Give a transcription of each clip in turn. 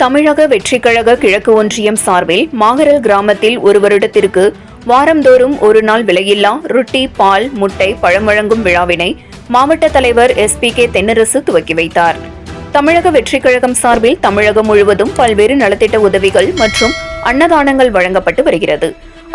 தமிழக வெற்றிக்கழக கிழக்கு ஒன்றியம் சார்பில் மாகரல் கிராமத்தில் ஒரு வருடத்திற்கு வாரந்தோறும் ஒரு நாள் விலையில்லா ரொட்டி பால் முட்டை பழம் வழங்கும் விழாவினை மாவட்ட தலைவர் எஸ் பி கே தென்னரசு துவக்கி வைத்தார். தமிழக வெற்றி கழகம் சார்பில் தமிழகம் முழுவதும் பல்வேறு நலத்திட்ட உதவிகள் மற்றும் அன்னதானங்கள் வழங்கப்பட்டு வருகிறது.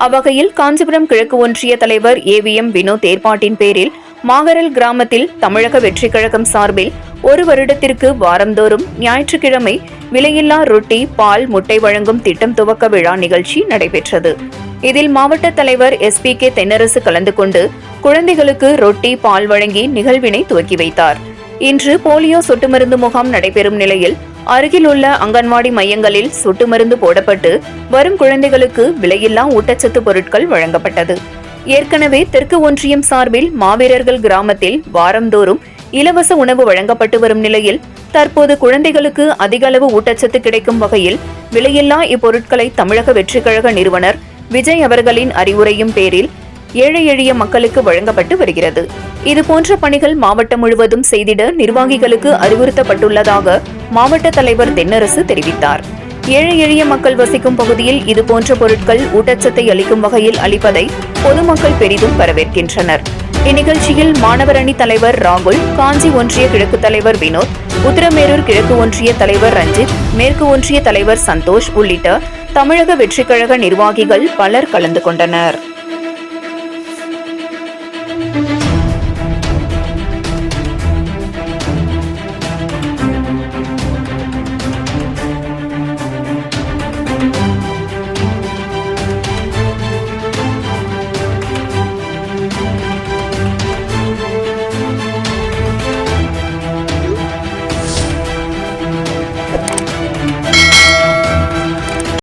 அவ்வகையில் காஞ்சிபுரம் கிழக்கு ஒன்றிய தலைவர் ஏவிஎம் வினோத் ஏற்பாட்டின் பேரில் மாகரல் கிராமத்தில் தமிழக வெற்றிக்கழகம் சார்பில் ஒரு வருடத்திற்கு வாரந்தோறும் ஞாயிற்றுக்கிழமை விலையில்லா ரொட்டி பால் முட்டை வழங்கும் திட்டம் துவக்க விழா நிகழ்ச்சி நடைபெற்றது. இதில் மாவட்ட தலைவர் எஸ். பி. கே. தென்னரசு கலந்து கொண்டு குழந்தைகளுக்கு ரொட்டி பால் வழங்கி நிகழ்வினை துவக்கி வைத்தார். இன்று போலியோ சொட்டு மருந்து முகாம் நடைபெறும் நிலையில் அருகில் உள்ள அங்கன்வாடி மையங்களில் சொட்டு மருந்து போடப்பட்டு வரும் குழந்தைகளுக்கு விலையில்லா ஊட்டச்சத்து பொருட்கள் வழங்கப்பட்டது. ஏற்கனவே தெற்கு ஒன்றியம் சார்பில் மாவீரர்கள் கிராமத்தில் வாரந்தோறும் இலவச உணவு வழங்கப்பட்டு வரும் நிலையில் தற்போது குழந்தைகளுக்கு அதிக அளவு ஊட்டச்சத்து கிடைக்கும் வகையில் விலையில்லா இப்பொருட்களை தமிழக வெற்றிக்கழக நிறுவனர் விஜய் அவர்களின் அறிவுரையும் பேரில் ஏழை எளிய மக்களுக்கு வழங்கப்பட்டு வருகிறது. இதுபோன்ற பணிகள் மாவட்டம் முழுவதும் செய்திட நிர்வாகிகளுக்கு அறிவுறுத்தப்பட்டுள்ளதாக மாவட்ட தலைவர் தென்னரசு தெரிவித்தார். ஏழை எளிய மக்கள் வசிக்கும் பகுதியில் இதுபோன்ற பொருட்கள் ஊட்டச்சத்தை அளிக்கும் வகையில் அளிப்பதை பொதுமக்கள் பெரிதும் வரவேற்கின்றனர். இந்நிகழ்ச்சியில் மாணவர் அணி தலைவர் ராகுல் காஞ்சி ஒன்றிய கிழக்கு தலைவர் வினோத் உத்தரமேரூர் கிழக்கு ஒன்றிய தலைவர் ரஞ்சித் மேற்கு ஒன்றிய தலைவர் சந்தோஷ் உள்ளிட்ட தமிழக வெற்றிக்கழக நிர்வாகிகள் பலர் கலந்து கொண்டனர்.